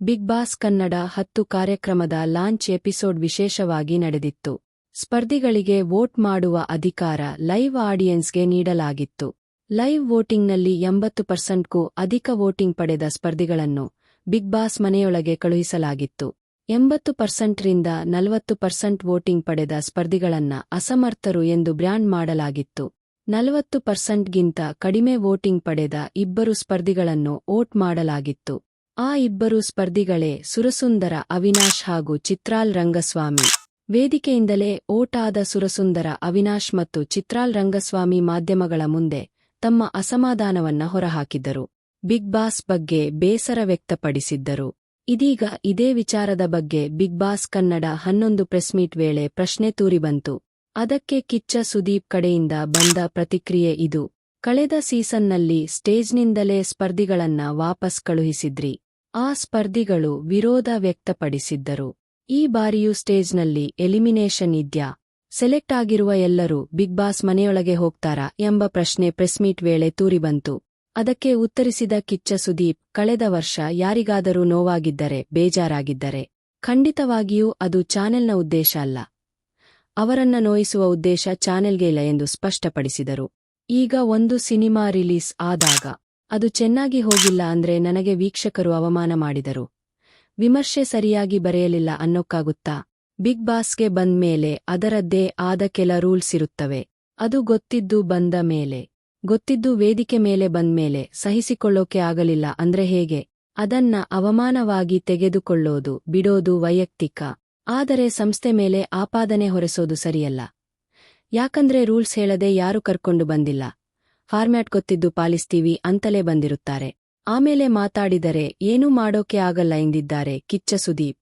Big boss Kannada ಹತ್ತು ಕಾರ್ಯಕ್ರಮದ launch episode ವಿಶೇಷವಾಗಿ ನಡೆದಿತ್ತು. ಸ್ಪರ್ಧಿಗಳಿಗೆ ವೋಟ್ ಮಾಡುವ ಅಧಿಕಾರ ಲೈವ್ ಆಡಿಯನ್ಸ್ಗೆ ನೀಡಲಾಗಿತ್ತು. ಲೈವ್ ವೋಟಿಂಗ್ನಲ್ಲಿ ಎಂಬತ್ತು ಪರ್ಸೆಂಟ್ಗೂ ಅಧಿಕ ವೋಟಿಂಗ್ ಪಡೆದ ಸ್ಪರ್ಧಿಗಳನ್ನು ಬಿಗ್ ಬಾಸ್ ಮನೆಯೊಳಗೆ ಕಳುಹಿಸಲಾಗಿತ್ತು. ಎಂಬತ್ತು ಪರ್ಸೆಂಟ್ರಿಂದ ನಲವತ್ತು ಪರ್ಸೆಂಟ್ ವೋಟಿಂಗ್ ಪಡೆದ ಸ್ಪರ್ಧಿಗಳನ್ನ ಅಸಮರ್ಥರು ಎಂದು ಬ್ರ್ಯಾಂಡ್ ಮಾಡಲಾಗಿತ್ತು. ನಲವತ್ತು ಪರ್ಸೆಂಟ್ಗಿಂತ ಕಡಿಮೆ ವೋಟಿಂಗ್ ಪಡೆದ ಇಬ್ಬರು ಸ್ಪರ್ಧಿಗಳನ್ನು ವೋಟ್ ಮಾಡಲಾಗಿತ್ತು. ಆ ಇಬ್ಬರು ಸ್ಪರ್ಧಿಗಳೇ ಸುರಸುಂದರ ಅವಿನಾಶ್ ಹಾಗೂ ಚಿತ್ರಾಲ್ ರಂಗಸ್ವಾಮಿ. ವೇದಿಕೆಯಿಂದಲೇ ಓಟಾದ ಸುರಸುಂದರ ಅವಿನಾಶ್ ಮತ್ತು ಚಿತ್ರಾಲ್ ರಂಗಸ್ವಾಮಿ ಮಾಧ್ಯಮಗಳ ಮುಂದೆ ತಮ್ಮ ಅಸಮಾಧಾನವನ್ನ ಹೊರಹಾಕಿದ್ದರು. ಬಿಗ್ ಬಾಸ್ ಬಗ್ಗೆ ಬೇಸರ ವ್ಯಕ್ತಪಡಿಸಿದ್ದರು. ಇದೀಗ ಇದೇ ವಿಚಾರದ ಬಗ್ಗೆ ಬಿಗ್ ಬಾಸ್ ಕನ್ನಡ ಹನ್ನೊಂದು ಪ್ರೆಸ್ಮೀಟ್ ವೇಳೆ ಪ್ರಶ್ನೆ ತೂರಿಬಂತು ಅದಕ್ಕೆ ಕಿಚ್ಚ ಸುದೀಪ್ ಕಡೆಯಿಂದ ಬಂದ ಪ್ರತಿಕ್ರಿಯೆ ಇದು. ಕಳೆದ ಸೀಸನ್ನಲ್ಲಿ ಸ್ಟೇಜ್ನಿಂದಲೇ ಸ್ಪರ್ಧಿಗಳನ್ನ ವಾಪಸ್ ಕಳುಹಿಸಿದ್ರಿ. ಆ ಸ್ಪರ್ಧಿಗಳು ವಿರೋಧ ವ್ಯಕ್ತಪಡಿಸಿದ್ದರು. ಈ ಬಾರಿಯೂ ಸ್ಟೇಜ್ನಲ್ಲಿ ಎಲಿಮಿನೇಷನ್ ಇದ್ಯಾ? ಸೆಲೆಕ್ಟ್ ಆಗಿರುವ ಎಲ್ಲರೂ ಬಿಗ್ ಬಾಸ್ ಮನೆಯೊಳಗೆ ಹೋಗ್ತಾರಾ ಎಂಬ ಪ್ರಶ್ನೆ ಪ್ರೆಸ್ಮೀಟ್ ವೇಳೆ ತೂರಿಬಂತು ಅದಕ್ಕೆ ಉತ್ತರಿಸಿದ ಕಿಚ್ಚ ಸುದೀಪ್, ಕಳೆದ ವರ್ಷ ಯಾರಿಗಾದರೂ ನೋವಾಗಿದ್ದರೆ ಬೇಜಾರಾಗಿದ್ದರೆ. ಖಂಡಿತವಾಗಿಯೂ ಅದು ಚಾನೆಲ್ನ ಉದ್ದೇಶ ಅಲ್ಲ. ಅವರನ್ನ ನೋಯಿಸುವ ಉದ್ದೇಶ ಚಾನೆಲ್ಗೆ ಇಲ್ಲ ಎಂದು ಸ್ಪಷ್ಟಪಡಿಸಿದರು. ಈಗ ಒಂದು ಸಿನಿಮಾ ರಿಲೀಸ್ ಆದಾಗ ಅದು ಚೆನ್ನಾಗಿ ಹೋಗಿಲ್ಲ ಅಂದ್ರೆ ನನಗೆ ವೀಕ್ಷಕರು ಅವಮಾನ ಮಾಡಿದರು. ವಿಮರ್ಶೆ ಸರಿಯಾಗಿ ಬರೆಯಲಿಲ್ಲ ಅನ್ನೋಕ್ಕಾಗುತ್ತಾ? ಬಿಗ್ ಬಾಸ್ಗೆ ಬಂದ್ಮೇಲೆ ಅದರದ್ದೇ ಆದ ಕೆಲ ರೂಲ್ಸ್ ಇರುತ್ತವೆ. ಅದು ಗೊತ್ತಿದ್ದು ಬಂದ ಮೇಲೆ. ಗೊತ್ತಿದ್ದು ವೇದಿಕೆ ಮೇಲೆ ಬಂದ ಮೇಲೆ ಸಹಿಸಿಕೊಳ್ಳೋಕೆ ಆಗಲಿಲ್ಲ ಅಂದ್ರೆ ಹೇಗೆ? ಅದನ್ನ ಅವಮಾನವಾಗಿ ತೆಗೆದುಕೊಳ್ಳೋದು, ಬಿಡೋದು ವೈಯಕ್ತಿಕ. ಆದರೆ ಸಂಸ್ಥೆ ಮೇಲೆ ಆಪಾದನೆ ಹೊರೆಸೋದು ಸರಿಯಲ್ಲ. ಯಾಕಂದ್ರೆ ರೂಲ್ಸ್ ಹೇಳದೆ ಯಾರು ಕರ್ಕೊಂಡು ಬಂದಿಲ್ಲ. ಫಾರ್ಮ್ಯಾಟ್ ಗೊತ್ತಿದ್ದು ಪಾಲಿಸ್ತೀವಿ ಅಂತಲೇ ಬಂದಿರುತ್ತಾರೆ. ಆಮೇಲೆ ಮಾತಾಡಿದರೆ ಏನೂ ಮಾಡೋಕೆ ಆಗಲ್ಲ ಎಂದಿದ್ದಾರೆ ಕಿಚ್ಚ ಸುದೀಪ್.